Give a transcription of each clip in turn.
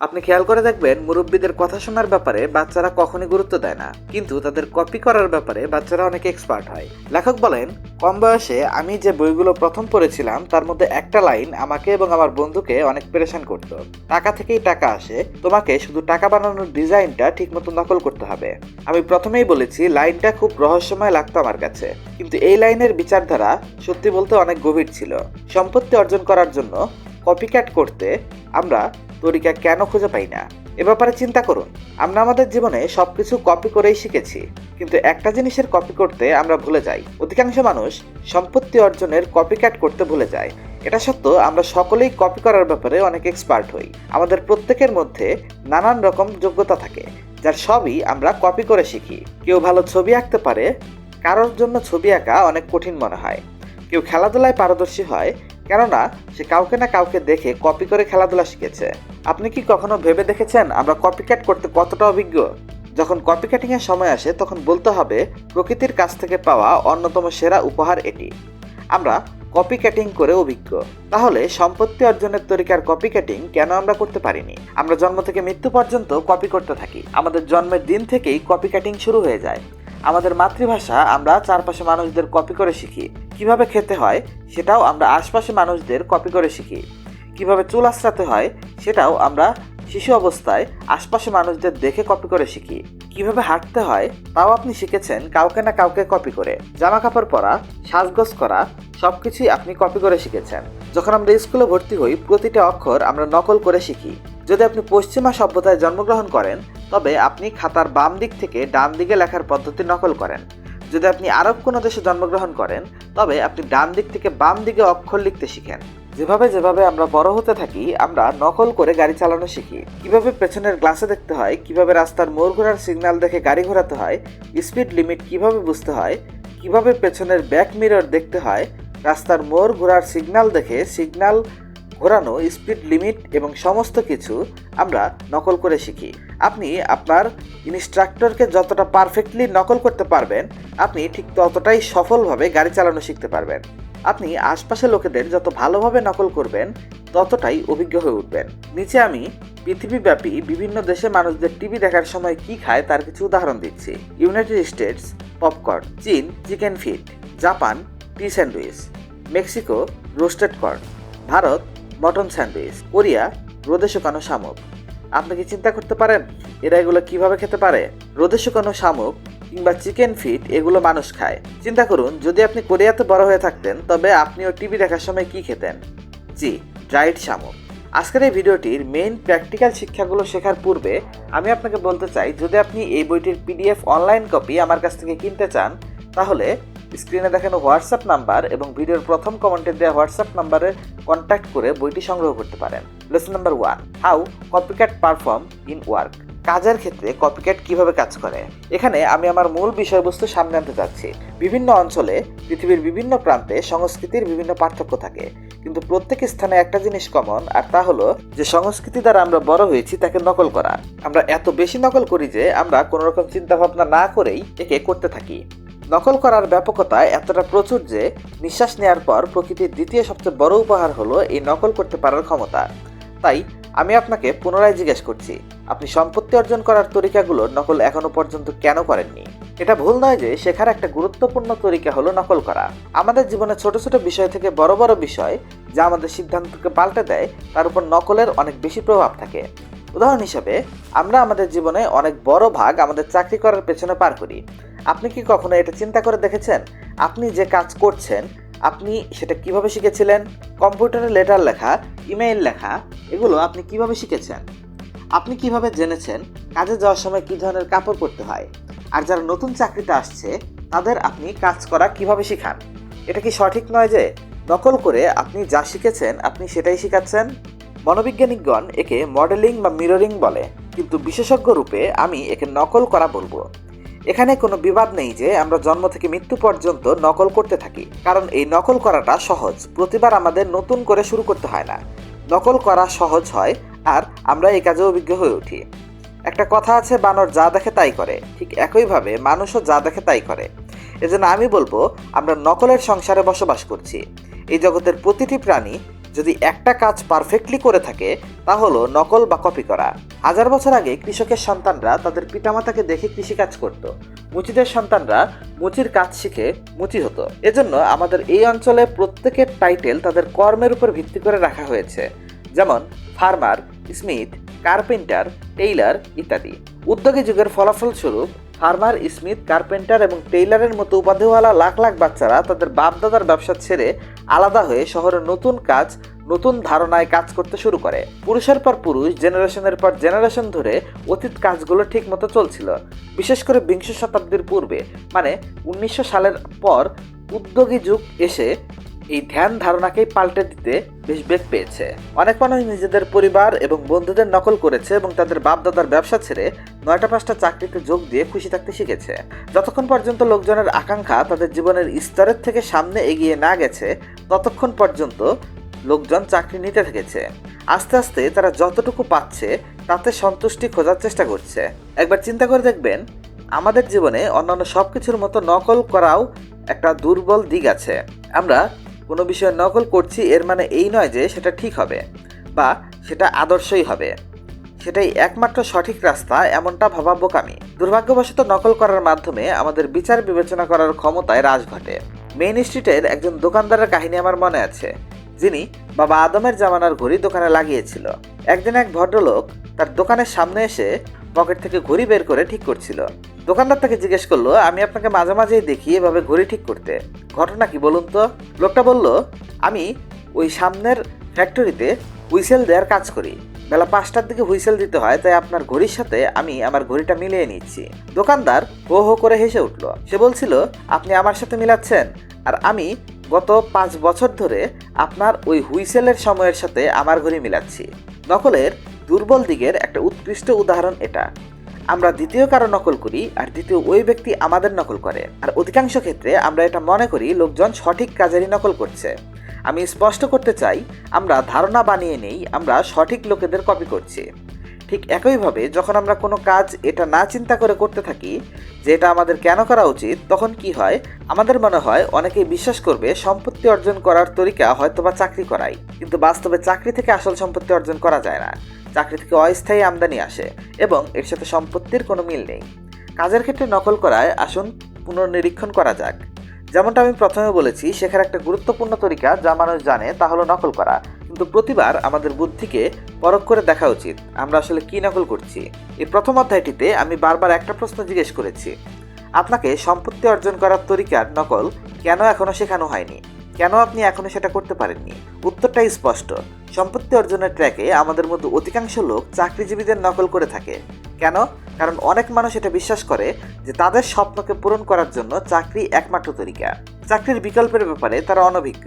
আপনি খেয়াল করে দেখবেন, মুরব্বীদের কথা শোনার ব্যাপারে বাচ্চারা কখনই গুরুত্ব দেয় না। কিন্তু তাদের কপি করার ব্যাপারে বাচ্চারা অনেক এক্সপার্ট হয়। লেখক বলেন, কম বয়সে আমি যে বইগুলো প্রথম পড়েছিলাম, তার মধ্যে একটা লাইন আমাকে এবং আমার বন্ধুকে অনেক পেরেশান করত। টাকা থেকেই টাকা আসে, তোমাকে শুধু টাকা বানানোর ডিজাইনটা ঠিকমতো নকল করতে হবে। আমি প্রথমেই বলেছি, লাইনটা খুব রহস্যময় লাগতো আমার কাছে। কিন্তু এই লাইনের বিচারধারা সত্যি বলতে অনেক গভীর ছিল। সম্পত্তি অর্জন করার জন্য কপিক্যাট করতে আমরা তরিকা কেন খুঁজে পাই না? এ ব্যাপারে চিন্তা করুন। আমরা আমাদের জীবনে সবকিছু কপি করেই শিখেছি, কিন্তু একটা জিনিসের কপি করতে আমরা ভুলে যাই। অধিকাংশ মানুষ সম্পত্তি অর্জনের কপিক্যাট করতে ভুলে যায়। এটা সত্ত্বেও আমরা সকলেই কপি করার ব্যাপারে অনেক এক্সপার্ট হই। আমাদের প্রত্যেকের মধ্যে নানান রকম যোগ্যতা থাকে, যার সবই আমরা কপি করে শিখি। কেউ ভালো ছবি আঁকতে পারে, কারোর জন্য ছবি আঁকা অনেক কঠিন মনে হয়। কেউ খেলাধুলায় পারদর্শী হয় কেননা, সে কাউকে না কাউকে দেখে কপি করে খেলাধুলা শিখেছে। আপনি কি কখনো ভেবে দেখেছেন আমরা কপিক্যাট করতে কতটা অভিজ্ঞ? যখন কপিক্যাটিং এর সময় আসে, তখন বলতে হবে, প্রকৃতির কাছ থেকে পাওয়া অন্যতম সেরা উপহার এটি। আমরা কপি ক্যাটিং করে অভিজ্ঞ। তাহলে সম্পত্তি অর্জনের তরিকার কপি ক্যাটিং কেন আমরা করতে পারিনি? আমরা জন্ম থেকে মৃত্যু পর্যন্ত কপি করতে থাকি। আমাদের জন্মের দিন থেকেই কপি ক্যাটিং শুরু হয়ে যায়। আমাদের মাতৃভাষা আমরা চারপাশে মানুষদের কপি করে শিখি। কীভাবে খেতে হয় সেটাও আমরা আশপাশে মানুষদের কপি করে শিখি। কীভাবে চুল আশ্রাতে হয় সেটাও আমরা শিশু অবস্থায় আশপাশে মানুষদের দেখে কপি করে শিখি। কীভাবে হাঁটতে হয় তাও আপনি শিখেছেন কাউকে না কাউকে কপি করে। জামা কাপড় পরা, সাজগোজ করা সব কিছুই আপনি কপি করে শিখেছেন। যখন আমরা স্কুলে ভর্তি হই, প্রতিটা অক্ষর আমরা নকল করে শিখি। যদি আপনি পশ্চিমা সভ্যতায় জন্মগ্রহণ করেন, তবে আপনি খাতার বাম দিক থেকে ডান দিকে লেখার পদ্ধতি নকল করেন। যদি আপনি আরব কোনো দেশে জন্মগ্রহণ করেন, তবে আপনি ডান দিক থেকে বাম দিকে অক্ষর লিখতে শিখেন। যেভাবে যেভাবে আমরা বড় হতে থাকি, আমরা নকল করে গাড়ি চালানো শিখি। কীভাবে পেছনের গ্লাসে দেখতে হয়, কীভাবে রাস্তার মোড় ঘোরার সিগন্যাল দেখে গাড়ি ঘোরাতে হয়, স্পিড লিমিট কীভাবে বুঝতে হয়, কীভাবে পেছনের ব্যাক মিরর দেখতে হয়, রাস্তার মোড় ঘোরার সিগন্যাল দেখে সিগন্যাল ঘোরানো স্পিড লিমিট এবং সমস্ত কিছু আমরা নকল করে শিখি। আপনি আপনার ইনস্ট্রাক্টরকে যতটা পারফেক্টলি নকল করতে পারবেন, আপনি ঠিক ততটাই সফলভাবে গাড়ি চালানো শিখতে পারবেন। আপনি আশপাশের লোকেদের যত ভালোভাবে নকল করবেন, ততটাই অভিজ্ঞ হয়ে উঠবেন। নিচে আমি পৃথিবীব্যাপী বিভিন্ন দেশে মানুষদের টিভি দেখার সময় কি খায় তার কিছু উদাহরণ দিচ্ছি। ইউনাইটেড স্টেটস পপকর্ন চীন chicken feet Japan tea sandwich Mexico roasted corn Bharat mutton sandwich. Korea রোদে শুকানো শামুক। আপনি কি চিন্তা করতে পারেন? এরা এগুলো কীভাবে খেতে পারে? রোদে শুকানো শামুক কিংবা চিকেন ফিট, এগুলো মানুষ খায়। চিন্তা করুন, যদি আপনি কোরিয়াতে বড় হয়ে থাকতেন, তবে আপনিও টিভি দেখার সময় কি খেতেন? জি, ড্রাইড শামুক। আজকের এই ভিডিওটির মেইন প্র্যাকটিক্যাল শিক্ষাগুলো শেখার পূর্বে আমি আপনাকে বলতে চাই, যদি আপনি এই বইটির পিডিএফ অনলাইন কপি আমার কাছ থেকে কিনতে চান, তাহলে স্ক্রিনে দেখানো হোয়াটসঅ্যাপ নাম্বার এবং ভিডিওর প্রথম কমেন্টে দেওয়া হোয়াটসঅ্যাপ নাম্বারে কন্ট্যাক্ট করে বইটি সংগ্রহ করতে পারেন। Lesson number one how copycat perform in work কাজের ক্ষেত্রে কপিক্যাট কীভাবে কাজ করে? এখানে আমি আমার মূল বিষয়বস্তু সামনে আনতে চাচ্ছি বিভিন্ন অঞ্চলে পৃথিবীর বিভিন্ন প্রান্তে সংস্কৃতির বিভিন্ন পার্থক্য থাকে। কিন্তু প্রত্যেক স্থানে একটা জিনিস কমন আর তা হলো যে সংস্কৃতি দ্বারা আমরা বড় হয়েছি তাকে নকল করা। আমরা এত বেশি নকল করি যে আমরা কোনো রকম চিন্তা ভাবনা না করেই একে করতে থাকি। নকল করার ব্যাপকতা এতটা প্রচুর যে নিঃশ্বাস নেওয়ার পর প্রকৃতির দ্বিতীয় সবচেয়ে বড় উপহার হলো এই নকল করতে পারার ক্ষমতা। তাই আমি আপনাকে পুনরায় জিজ্ঞেস করছি, আপনি সম্পত্তি অর্জন করার তরিকাগুলো নকল এখনও পর্যন্ত কেন করেননি? এটা ভুল নয় যে শেখার একটা গুরুত্বপূর্ণ তরিকা হলো নকল করা। আমাদের জীবনে ছোট ছোট বিষয় থেকে বড় বড় বিষয় যা আমাদের সিদ্ধান্তকে পাল্টে দেয়, তার উপর নকলের অনেক বেশি প্রভাব থাকে। উদাহরণ হিসেবে, আমরা আমাদের জীবনে অনেক বড় ভাগ আমাদের চাকরি করার পেছনে পার করি। আপনি কি কখনো এটা চিন্তা করে দেখেছেন? আপনি যে কাজ করছেন, আপনি সেটা কীভাবে শিখেছিলেন? কম্পিউটারে লেটার লেখা, ইমেইল লেখা, এগুলো আপনি কীভাবে শিখেছেন? আপনি কীভাবে জেনেছেন কাজে যাওয়ার সময় কী ধরনের কাপড় পরতে হয়? আর যারা নতুন চাকরিতে আসছে, তাদের আপনি কাজ করা কীভাবে শিখান? এটা কি সঠিক নয় যে নকল করে আপনি যা শিখেছেন, আপনি সেটাই শিখাচ্ছেন? মনোবিজ্ঞানিকগণ একে মডেলিং বা মিররিং বলে, কিন্তু বিশেষজ্ঞ রূপে আমি একে নকল করা বলব। এখানে কোনো বিবাদ নেই যে আমরা জন্ম থেকে মৃত্যু পর্যন্ত নকল করতে থাকি। কারণ এই নকল করাটা সহজ। প্রতিবার আমাদের নতুন করে শুরু করতে হয় না। নকল করা সহজ হয় আর আমরা এই কাজে অভিজ্ঞ হয়ে উঠি। একটা কথা আছে, বানর যা দেখে তাই করে। ঠিক একইভাবে মানুষও যা দেখে তাই করে। এজন্য আমি বলব, আমরা নকলের সংসারে বসবাস করছি। এই জগতের প্রতিটি প্রাণী যদি একটা কাজ পারফেক্টলি করে থাকে, তা হলো নকল বা কপি করা। হাজার বছর আগে কৃষকের সন্তানরা তাদের পিতামাতাকে দেখে কৃষিকাজ করত। মুচিদের সন্তানরা মুচির কাজ শিখে মুচি হতো। এজন্য আমাদের এই অঞ্চলে প্রত্যেকের টাইটেল তাদের কর্মের উপর ভিত্তি করে রাখা হয়েছে। যেমন ফার্মার স্মিথ কার্পেন্টার টেইলার ইত্যাদি। উদ্যোগী যুগের ফলাফল স্বরূপ ফার্মার স্মিথ, কার্পেন্টার এবং টেইলারের মতো উপাধিওয়ালা লাখ লাখ বাচ্চারা তাদের বাপদাদার ব্যবসা ছেড়ে আলাদা হয়ে শহরে নতুন কাজ, নতুন ধারণায় কাজ করতে শুরু করে। পুরুষের পর পুরুষ, জেনারেশনের পর জেনারেশন ধরে অতীত কাজগুলো ঠিক মতো চলছিল। বিশেষ করে বিংশ শতাব্দীর পূর্বে মানে উনিশশো সালের পর উদ্যোগী যুগ এসে এই ধ্যান ধারণাকেই পাল্টে দিতে বেশ বেগ পেয়েছে। অনেক মানুষ নিজেদের পরিবার এবং বন্ধুদের নকল করেছে এবং তাদের বাপদাদার ব্যবসা ছেড়ে নয়টা পাঁচটা চাকরিতে যোগ দিয়ে খুশি থাকতে শিখেছে। যতক্ষণ পর্যন্ত লোকজনের আকাঙ্ক্ষা তাদের জীবনের স্তরের থেকে সামনে এগিয়ে না গেছে, ততক্ষণ পর্যন্ত লোকজন চাকরি নিতে থেকেছে। আস্তে আস্তে তারা যতটুকু পাচ্ছে তাতে সন্তুষ্টি খোঁজার চেষ্টা করছে। একবার চিন্তা করে দেখবেন, আমাদের জীবনে অন্যান্য সব কিছুর মতো নকল করাও একটা দুর্বল দিক আছে। আমরা কোনো বিষয়ে নকল করছি, এর মানে এই নয় যে সেটা ঠিক হবে বা সেটা আদর্শই হবে। সেটাই একমাত্র সঠিক রাস্তা, এমনটা ভাবা বোকামি দুর্ভাগ্যবশত নকল করার মাধ্যমে আমাদের বিচার বিবেচনা করার ক্ষমতায় হ্রাস ঘটে। মেইন স্ট্রিটের একজন দোকানদারের কাহিনী আমার মনে আছে। যিনি বাবা আদমের জামানার ঘড়ি দোকানে লাগিয়েছিল। একদিন এক ভদ্রলোক তার দোকানের সামনে এসে পকেট থেকে ঘড়ি বের করে ঠিক করছিল। দোকানদার তাকে জিজ্ঞেস করল, আমি আপনাকে মাঝে মাঝেই দেখি এভাবে ঘড়ি ঠিক করতে। ঘটনা কি বলুন তো? লোকটা বলল, আমি ওই সামনের ফ্যাক্টরিতে হুইসেল দেওয়ার কাজ করি। বেলা পাঁচটার দিকে হুইসেল দিতে হয়, তাই আপনার ঘড়ির সাথে আমি আমার ঘড়িটা মিলিয়ে নিচ্ছি। দোকানদার হো হো করে হেসে উঠল। সে বলছিল, আপনি আমার সাথে মিলাচ্ছেন, আর আমি গত পাঁচ বছর ধরে আপনার ওই হুইসেলের সময়ের সাথে আমার ঘড়ি মিলাচ্ছি। নকলের দুর্বল দিকের একটা উৎকৃষ্ট উদাহরণ এটা। আমরা দ্বিতীয় কারও নকল করি আর দ্বিতীয় ওই ব্যক্তি আমাদের নকল করে। আর অধিকাংশ ক্ষেত্রে আমরা এটা মনে করি লোকজন সঠিক কাজেরই নকল করছে। আমি স্পষ্ট করতে চাই, আমরা ধারণা বানিয়ে নেই, আমরা সঠিক লোকেদের কপি করছি। ঠিক একইভাবে যখন আমরা কোনো কাজ এটা না চিন্তা করে করতে থাকি, যে এটা আমাদের কেন করা উচিত, তখন কি হয়? আমাদের মনে হয় অনেকেই বিশ্বাস করবে সম্পত্তি অর্জন করার তরিকা হয়তোবা চাকরি করাই। কিন্তু বাস্তবে চাকরি থেকে আসল সম্পত্তি অর্জন করা যায় না। চাকরি থেকে অস্থায়ী আমদানি আসে এবং এর সাথে সম্পত্তির কোনো মিল নেই। কাজের ক্ষেত্রে নকল করায় আসুন পুনর্নিরীক্ষণ করা যাক। যেমনটা আমি প্রথমে বলেছি, শেখার একটা গুরুত্বপূর্ণ তরিকা যা মানুষ জানে তা হলো নকল করা। কিন্তু প্রতিবার আমাদের বুদ্ধিকে পরখ করে দেখা উচিত। আমরা আসলে কি নকল করছি? এই প্রথম অধ্যায়টিতে আমি বারবার একটা প্রশ্ন জিজ্ঞেস করেছি। আপনাকে সম্পত্তি অর্জন করার তরিকার নকল কেন এখনও শেখানো হয়নি? কেন আপনি এখনও সেটা করতে পারেননি? উত্তরটাই স্পষ্ট। সম্পত্তি অর্জনের ট্র্যাকে আমাদের মধ্যে অধিকাংশ লোক চাকরিজীবীদের নকল করে থাকে। কেন? কারণ অনেক মানুষ এটা বিশ্বাস করে যে তাদের স্বপ্নকে পূরণ করার জন্য চাকরি একমাত্র তরিকা। চাকরির বিকল্পের ব্যাপারে তারা অনভিজ্ঞ।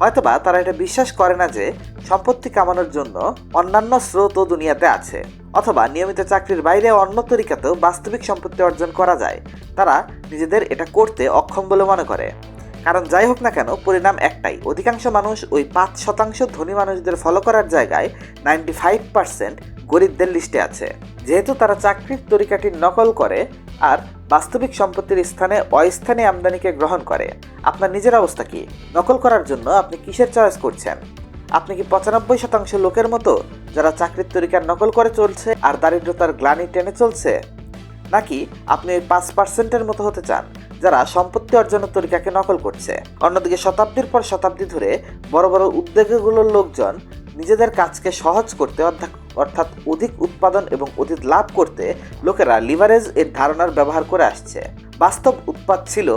হয়তোবা তারা এটা বিশ্বাস করে না যে সম্পত্তি কামানোর জন্য অন্যান্য স্রোতও দুনিয়াতে আছে, অথবা নিয়মিত চাকরির বাইরে অন্য তরিকাতেও বাস্তবিক সম্পত্তি অর্জন করা যায়। তারা নিজেদের এটা করতে অক্ষম বলে মনে করে। কারণ যাই হোক না কেন, পরিণাম একটাই, অধিকাংশ মানুষ ওই পাঁচ শতাংশ ধনী মানুষদের ফলো করার জায়গায় নাইনটি ফাইভ পার্সেন্ট গরিবদের লিস্টে আছে। যেহেতু তারা চাকরির তরিকাটির নকল করে আর বাস্তবিক সম্পত্তির স্থানে অস্থানীয় আমদানিকে গ্রহণ করে, আপনার নিজের অবস্থা কি? নকল করার জন্য আপনি কিসের চয়েস করছেন? আপনি কি পঁচানব্বই শতাংশ লোকের মতো যারা চাকরির তরিকার নকল করে চলছে আর দারিদ্রতার গ্লানি টেনে চলছে? নাকি আপনি ওই পাঁচ পার্সেন্টের মতো হতে চান যারা সম্পত্তি অর্জনের তরিকাকে নকল করছে? অন্যদিকে শতাব্দীর পর শতাব্দী ধরে বড় বড় উদ্যোগগুলোর লোকজন নিজেদের কাজকে সহজ করতে অর্থাৎ অধিক উৎপাদন এবং অধিক লাভ করতে লোকেরা লিভারেজ এর ধারণার ব্যবহার করে আসছে। বাস্তব উৎপাদ ছিল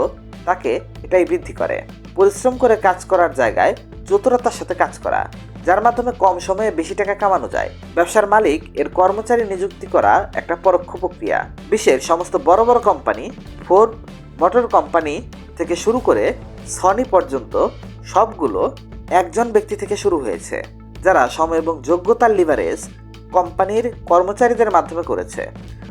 তাকে এটাই বৃদ্ধি করে। পরিশ্রম করে কাজ করার জায়গায় চতুরতার সাথে কাজ করা, যার মাধ্যমে কম সময়ে বেশি টাকা কামানো যায়। ব্যবসার মালিক, এর কর্মচারী নিযুক্তি করা একটা পরোক্ষ প্রক্রিয়া। বিশ্বের সমস্ত বড় বড় কোম্পানি, ফোর্ড মোটর কোম্পানি থেকে শুরু করে সনি পর্যন্ত সবগুলো একজন ব্যক্তি থেকে শুরু হয়েছে। যারা সময় এবং যোগ্যতার লিভারেজ কোম্পানির কর্মচারীদের মাধ্যমে করেছে।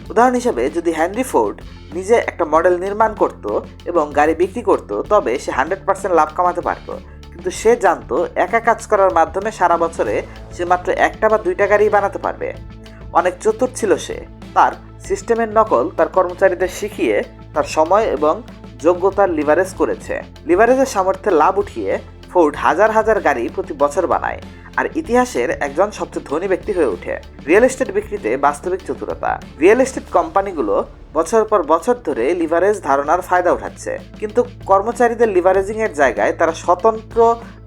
উদাহরণ হিসেবে যদি হ্যানরি ফোর্ড নিজে একটা মডেল নির্মাণ করত এবং গাড়ি বিক্রি করত, তবে সে হান্ড্রেড পার্সেন্ট লাভ কামাতে পারত। কিন্তু সে জানতো একা কাজ করার মাধ্যমে সারা বছরে সে মাত্র একটা বা দুইটা গাড়ি বানাতে পারবে। অনেক চতুর ছিল সে। তার সিস্টেমের নকল তার কর্মচারীদের শিখিয়ে তার সময় এবং যোগ্যতার লিভারেজ করেছে। লিভারেজের সামর্থ্যে লাভ উঠিয়ে ফোর্ড হাজার হাজার গাড়ি প্রতি বছর বানায়, আর ইতিহাসের একজন সবচেয়ে ধনী ব্যক্তি হয়ে ওঠে। রিয়েল এস্টেট বিক্রিতে বাস্তবিক চতুরতা। রিয়েল এস্টেট কোম্পানিগুলো বছর পর বছর ধরে লিভারেজ ধারণার ফায়দা উঠাচ্ছে। কিন্তু কর্মচারীদের লিভারেজিং এর জায়গায় তারা স্বতন্ত্র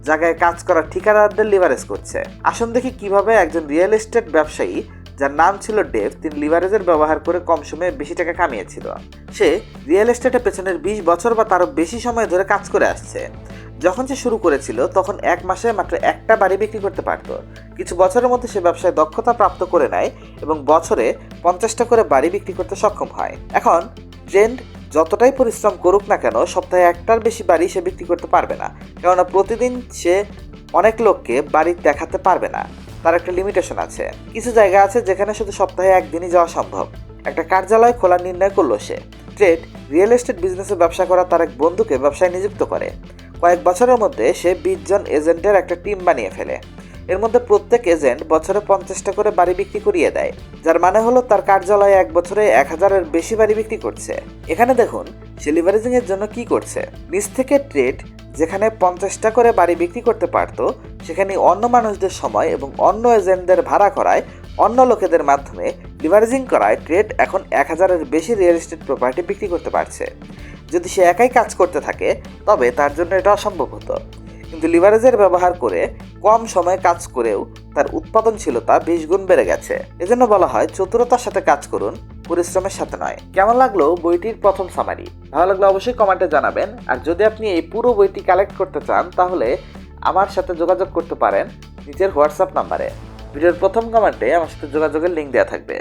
জায়গায় কাজ করা ঠিকাদারদের লিভারেজ করছে। আসুন দেখি কীভাবে একজন রিয়েল এস্টেট ব্যবসায়ী, যার নাম ছিল ডেভ, তিনি লিভারেজের ব্যবহার করে কম সময়ে বেশি টাকা কামিয়েছিল। সে রিয়েল এস্টেটের পেছনের বিশ বছর বা তারও বেশি সময় ধরে কাজ করে আসছে। যখন সে শুরু করেছিল, তখন এক মাসে মাত্র একটা বাড়ি বিক্রি করতে পারতো। কিছু বছরের মধ্যে সে ব্যবসায় দক্ষতা প্রাপ্ত করে নেয় এবং বছরে পঞ্চাশটা করে বাড়ি বিক্রি করতে সক্ষম হয়। এখন, ট্রেন্ড যতটাই পরিশ্রম করুক না কেন, সপ্তাহে একটার বেশি বাড়ি সে বিক্রি করতে পারবে না। কেননা প্রতিদিন সে অনেক লোককে বাড়ি দেখাতে পারবে না। তার একটা লিমিটেশন আছে। কিছু জায়গা আছে যেখানে শুধু সপ্তাহে একদিনই যাওয়া সম্ভব। একটা কার্যালয় খোলার নির্ণয় করল সে। ট্রেড, রিয়েল এস্টেট বিজনেসে ব্যবসা করা তার এক বন্ধুকে ব্যবসায় নিযুক্ত করে। কয়েক বছরের মধ্যে সে বিশ জন এজেন্টের একটা টিম বানিয়ে ফেলে। এর মধ্যে প্রত্যেক এজেন্ট বছরে পঞ্চাশটা করে বাড়ি বিক্রি করিয়ে দেয়, যার মানে হলো তার কার্যালয়ে এক বছরে এক হাজারের বেশি বাড়ি বিক্রি করছে। এখানে দেখুন, সে লিভারেজিং এর জন্য কি করছে। নিচ থেকে ট্রেড, যেখানে পঞ্চাশটা করে বাড়ি বিক্রি করতে পারতো, সেখানে অন্য মানুষদের সময় এবং অন্য এজেন্টদের ভাড়া করায় অন্য লোকেদের মাধ্যমে লিভারেজিং করায় ট্রেড এখন এক হাজারের বেশি রিয়েল এস্টেট প্রপার্টি বিক্রি করতে পারছে। যদি সে একাই কাজ করতে থাকে, তবে তার জন্য এটা অসম্ভব হতো। কিন্তু লিভারেজের ব্যবহার করে কম সময়ে কাজ করেও তার উৎপাদনশীলতা বিশ গুণ বেড়ে গেছে। এজন্য বলা হয় চতুরতার সাথে কাজ করুন, পরিশ্রমের সাথে নয়। কেমন লাগল বইটির প্রথম সামারি ভালো লাগলে অবশ্যই কমেন্টে জানাবেন। আর যদি আপনি এই পুরো বইটি কালেক্ট করতে চান, তাহলে আমার সাথে যোগাযোগ করতে পারেন নিজের হোয়াটসঅ্যাপ নাম্বারে ভিডিওর প্রথম কমেন্টে আমার সাথে যোগাযোগের লিঙ্ক দেওয়া থাকবে।